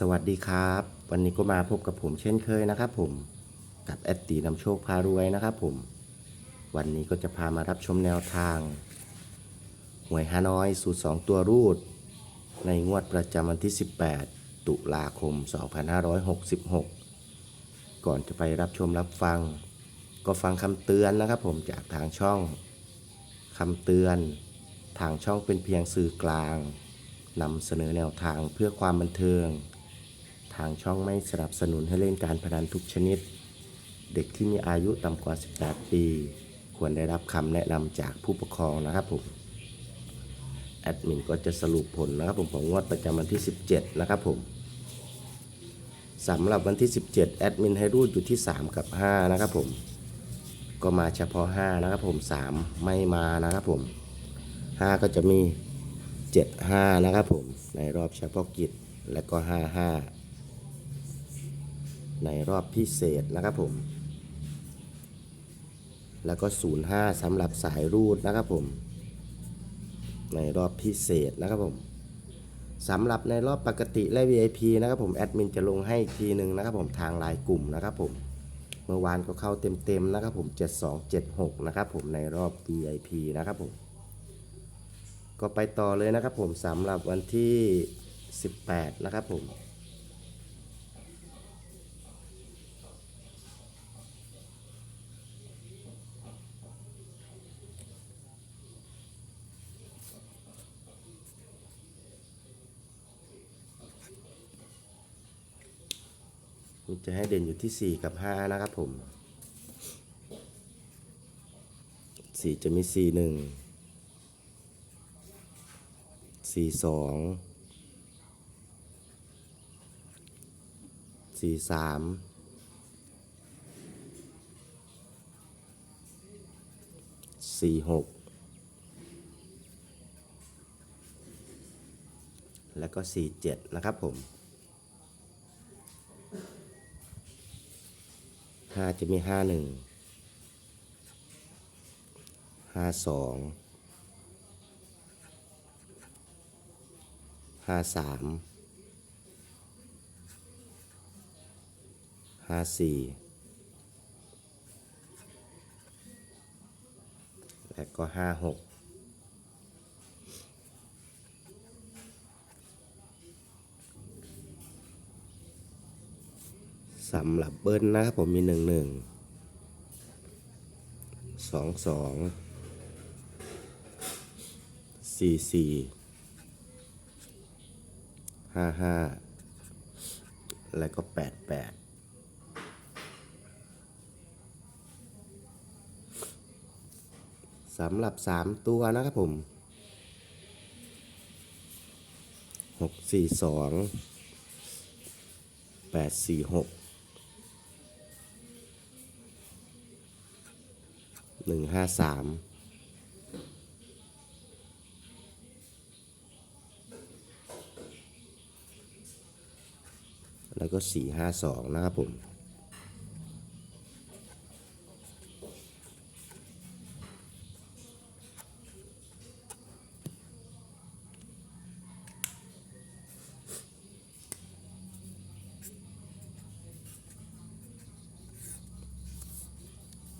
สวัสดีครับ วันนี้ก็มาพบกับผมเช่นเคยนะครับผมกับแอดตีนำโชคพารวยนะครับผม วันนี้ก็จะพามารับชมแนวทาง หวยฮานอยสูตร 2 ตัวรูด ในงวดประจำวันที่ 18 ตุลาคม 2566 ก่อนจะไปรับชมรับฟัง ก็ฟังคำเตือนนะครับผมจากทางช่องคำเตือน ทางช่องเป็นเพียงสื่อกลางนำเสนอแนวทางเพื่อความบันเทิง ทางช่องไม่สนับสนุนให้เล่นการพนันทุกชนิด เด็กที่มีอายุต่ำกว่า 18 ปี ควรได้รับคำแนะนำจากผู้ปกครองนะครับผมแอดมินก็จะสรุปผลนะครับผมของงวดประจำวันที่ 17 นะครับผมสำหรับวันที่ 17 แอดมินให้รูดอยู่ที่ 3 กับ 5 นะครับผม ก็มาเฉพาะ 5 นะครับผม 3 ไม่มานะครับผม 5 ก็จะมี 7 5 นะครับผม ในรอบเฉพาะกิจและก็ 5 5 ในรอบพิเศษนะครับผม แล้วก็ 05สำหรับสายรูดนะครับผม ในรอบพิเศษนะครับผมสำหรับในรอบปกติและ VIP นะครับผมแอดมินจะลงให้อีกทีหนึ่งนะครับผมทางไลน์กลุ่มนะครับผมเมื่อวานก็เข้าเต็มๆนะครับผม 7276 นะครับผมในรอบ VIP นะครับผม ก็ไปต่อเลยนะครับผมสำหรับวันที่ 18 นะครับผม จะให้เด่นอยู่ที่ 4 กับ 5 นะครับผม 4 จะมี 4 1 4 2 4 3 4 6 แล้วก็ 4 7 นะครับผม ห้าจะมีห้าหนึ่งห้าสองห้าสามห้าสี่และก็ห้าหก สำหรับเบิ้ลนะครับผมมีหนึ่งหนึ่งสองสองสี่สี่ห้าห้าแล้วก็แปดแปดสำหรับสามตัวนะครับผมหกสี่สองแปดสี่หก หนึ่งห้าสามแล้วก็สี่ห้าสองนะครับผม